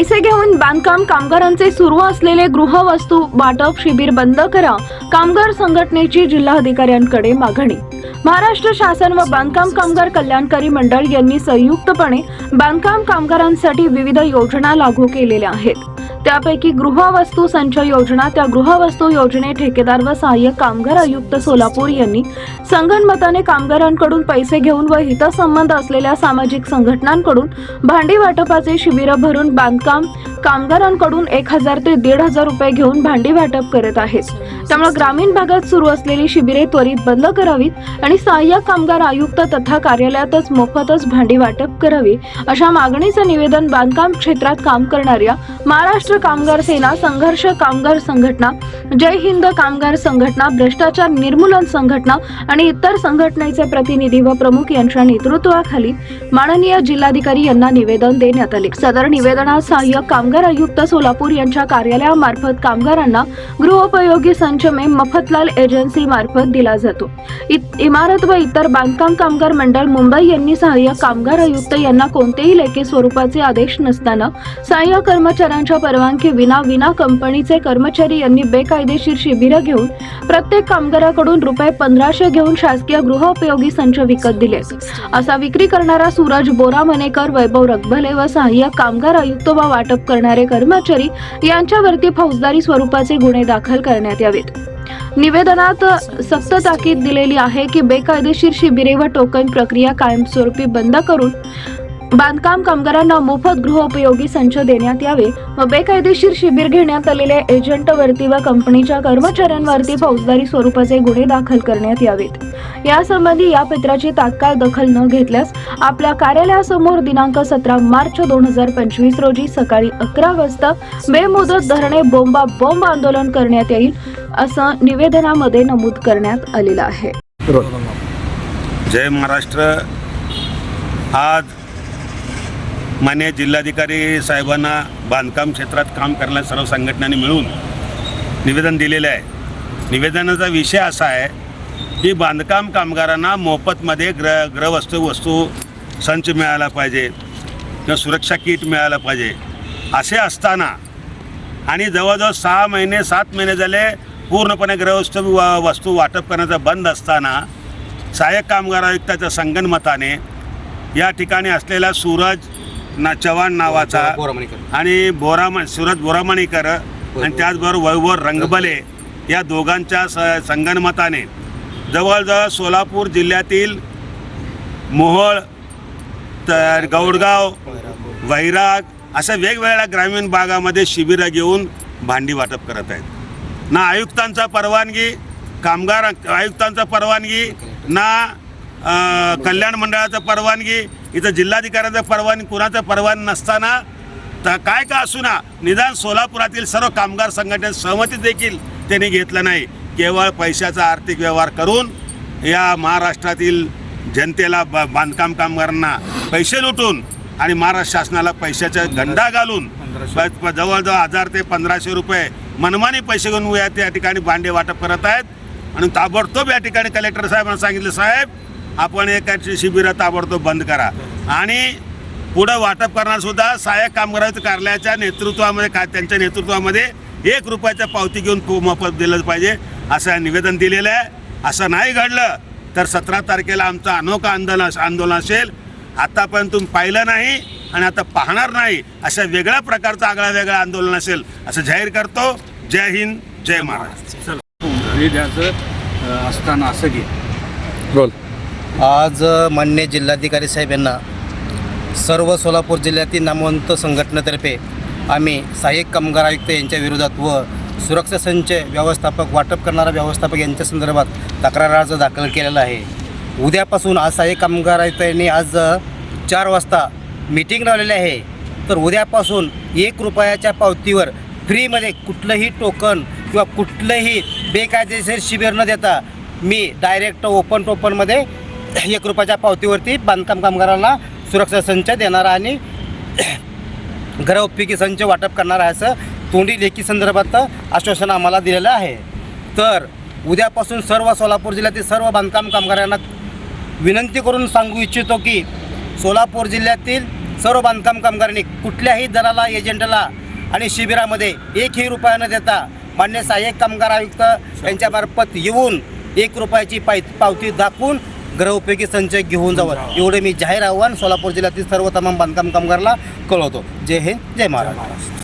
पैसे घेऊन बांधकाम कामगारांचे सुरू असलेले गृहवस्तू वाटप शिबिर बंद करा कामगार संघटनेची जिल्हाधिकाऱ्यांकडे मागणी. महाराष्ट्र शासन व बांधकाम कामगार कल्याणकारी मंडळ यांनी संयुक्तपणे बांधकाम कामगारांसाठी विविध योजना लागू केलेल्या आहेत. त्यापैकी गृहवस्तू संच योजना त्या गृहवस्तू योजने ठेकेदार व सहाय्यक कामगार आयुक्त सोलापूर यांनी संगणमताने कामगारांकडून पैसे घेऊन व हितसंबंध असलेल्या सामाजिक संघटनांकडून भांडी वाटपाचे शिबिर भरून बांधकाम कामगारांकडून एक हजार ते दीड हजार रुपये घेऊन भांडी वाटप करत आहेत. त्यामुळे ग्रामीण भागात सुरू असलेली शिबिरे त्वरित बंद करावीत आणि सहाय्यक कामगार आयुक्त तथा कार्यालयातच मोफतच भांडी वाटप करावी अशा मागणीचं निवेदन बांधकाम क्षेत्रात काम करणाऱ्या महाराष्ट्र कामगार सेना संघर्ष कामगार संघटना जय हिंद कामगार संघटना भ्रष्टाचार निर्मूलन संघटना आणि इतर संघटनेचे प्रतिनिधी व प्रमुख यांच्या नेतृत्वाखाली माननीय जिल्हाधिकारी यांना निवेदन देण्यात आले. सदर निवेदनात सहाय्यक कामगार आयुक्त सोलापूर यांच्या कार्यालयामार्फत कामगारांना गृहोपयोगी संच मे मफतलाल एजन्सी मार्फत दिला जातो. इत- इमारत व इतर बांधकाम कामगार मंडळ मुंबई यांनी सहाय्यक कामगार आयुक्त यांना कोणतेही लेखी स्वरूपाचे आदेश नसताना सहाय्यक कर्मचाऱ्यांच्या परवानगी विना विना कंपनीचे कर्मचारी यांनी बेकायदेशीर शिबिरं घेऊन प्रत्येक कामगाराकडून रुपये पंधराशे घेऊन शासकीय गृहोपयोगी संच विकत दिले. असा विक्री करणारा सूरज बोरा मनेकर वैभव रगभले व सहाय्यक कामगार आयुक्त व वाटप करणारे कर्मचारी यांच्यावरती फौजदारी स्वरूपाचे गुन्हे दाखल करण्यात यावेत. निवेदनात सक्त ताकीद दिलेली आहे की बेकायदेशीर शिबिरे व टोकन प्रक्रिया कायमस्वरूपी बंद करून बांधकाम कामगारांना मोफत गृहोपयोगी संच देण्यात यावे व बेकायदेशीर शिबिर घेण्यात आलेल्या एजंटवरती व कंपनीच्या कर्मचाऱ्यांवरती फौजदारी स्वरूपाचे गुन्हे दाखल करण्यात यावेत. यासंबंधी या पत्राची तात्काळ दखल न घेतल्यास आपल्या कार्यालयासमोर दिनांक सतरा मार्च दोन हजार पंचवीस रोजी सकाळी अकरा वाजता बेमुदत धरणे बोंबा बॉम्ब आंदोलन करण्यात येईल. असं निवेदनामध्ये नमूद करण्यात आलेलं आहे. जय महाराष्ट्र. आज मान्य जिल्हाधिकारी साहेबांना बांधकाम क्षेत्रात काम करणाऱ्या सर्व संघटनांनी मिळून निवेदन दिलेलं आहे. निवेदनाचा विषय असा आहे की बांधकाम कामगारांना मोफतमध्ये ग्र ग्रहवस्तू वस्तू संच मिळाला पाहिजे किंवा सुरक्षा किट मिळायला पाहिजे. असे असताना आणि जवळजवळ सहा महिने सात महिने झाले पूर्णपणे व वस्तू वाटप करण्याचं बंद असताना सहाय्यक कामगार आयुक्ताच्या संगनमताने या ठिकाणी असलेला सूरज ना चव्हाण नावाचा आणि बोराम सूरज बोरामणीकर आणि त्याचबरोबर वैभव रंगबले या दोघांच्या स संगनमताने जवळजवळ सोलापूर जिल्ह्यातील मोहोळ तर गौडगाव वैराग अशा वेगवेगळ्या ग्रामीण भागामध्ये शिबिरं घेऊन भांडी वाटप करत आहेत. ना आयुक्तांचा परवानगी कामगार आयुक्तांचा परवानगी ना कल्याण मंडळाचं परवानगी इथं जिल्हाधिकाऱ्याचं परवानगी कुणाचं परवानगी नसताना तर काय का असू ना निदान सोलापुरातील सर्व कामगार संघटनेत सहमती देखील त्यांनी घेतलं नाही. केवळ पैशाचा आर्थिक व्यवहार करून या महाराष्ट्रातील जनतेला ब बांधकाम कामगारांना पैसे लुटून आणि महाराष्ट्र शासनाला पैशाच्या गंडा घालून जवळजवळ हजार ते पंधराशे रुपये मनमानी पैसे घेऊन या त्या ठिकाणी भांडे वाटप करत आहेत. आणि ताबडतोब या ठिकाणी कलेक्टर साहेबांना सांगितलं साहेब आपण एकाची शिबिरं ताबडतोब बंद करा. आणि पुढं वाटप करणारसुद्धा सहाय्यक कामगार कार्यालयाच्या नेतृत्वामध्ये का त्यांच्या नेतृत्वामध्ये एक रुपयाच्या पावती घेऊन मोफत दिलं पाहिजे असं निवेदन दिलेलं आहे. असं नाही घडलं तर सतरा तारखेला आमचं अनोखा आंदोलन आंदोलन असेल. आतापर्यंत तुम्ही पाहिलं नाही आणि आता पाहणार नाही अशा वेगळ्या प्रकारचं आगळा वेगळा आंदोलन असेल असं जाहीर करतो. जय हिंद जय महाराष्ट्र. द्यायचं अ, असताना असं घे बोल. आज मान्य जिल्हाधिकारी साहेब यांना सर्व सोलापूर जिल्ह्यातील नामवंत संघटनेतर्फे आम्ही सहाय्यक कामगार आयुक्त यांच्या विरोधात व सुरक्षा संच व्यवस्थापक वाटप करणारा व्यवस्थापक यांच्या संदर्भात तक्रार अर्ज दाखल केलेला आहे. उद्यापासून आज सहाय्यक कामगार आयुक्त यांनी आज चार वाजता मीटिंग लावलेली आहे. तर उद्यापासून एक रुपयाच्या पावतीवर फ्रीमध्ये कुठलंही टोकन किंवा कुठलंही बेकायदेशीर शिबिर न देता मी डायरेक्ट ओपन टोपनमध्ये एक रुपयाच्या पावतीवरती बांधकाम कामगारांना सुरक्षा संच देणारा आणि घरउपयोगी संच वाटप करणार आहे असं तोंडी लेखी संदर्भात आश्वासन आम्हाला दिलेलं आहे. तर उद्यापासून सर्व सोलापूर जिल्ह्यातील सर्व बांधकाम कामगारांना विनंती करून सांगू इच्छितो की सोलापूर जिल्ह्यातील सर्व बांधकाम कामगारांनी कुठल्याही दराला एजंटला आणि शिबिरामध्ये एकही रुपया न देता मान्य सहाय्यक कामगार आयुक्त यांच्यामार्फत येऊन एक रुपयाची पाय पावती दाखवून ग्रहउपयोगी संचय घेऊन जावं. एवढे मी जाहीर आव्हान सोलापूर जिल्ह्यातील सर्व तमाम बांधकाम कामगारला कळवतो. जय हिंद जय महाराष्ट्र.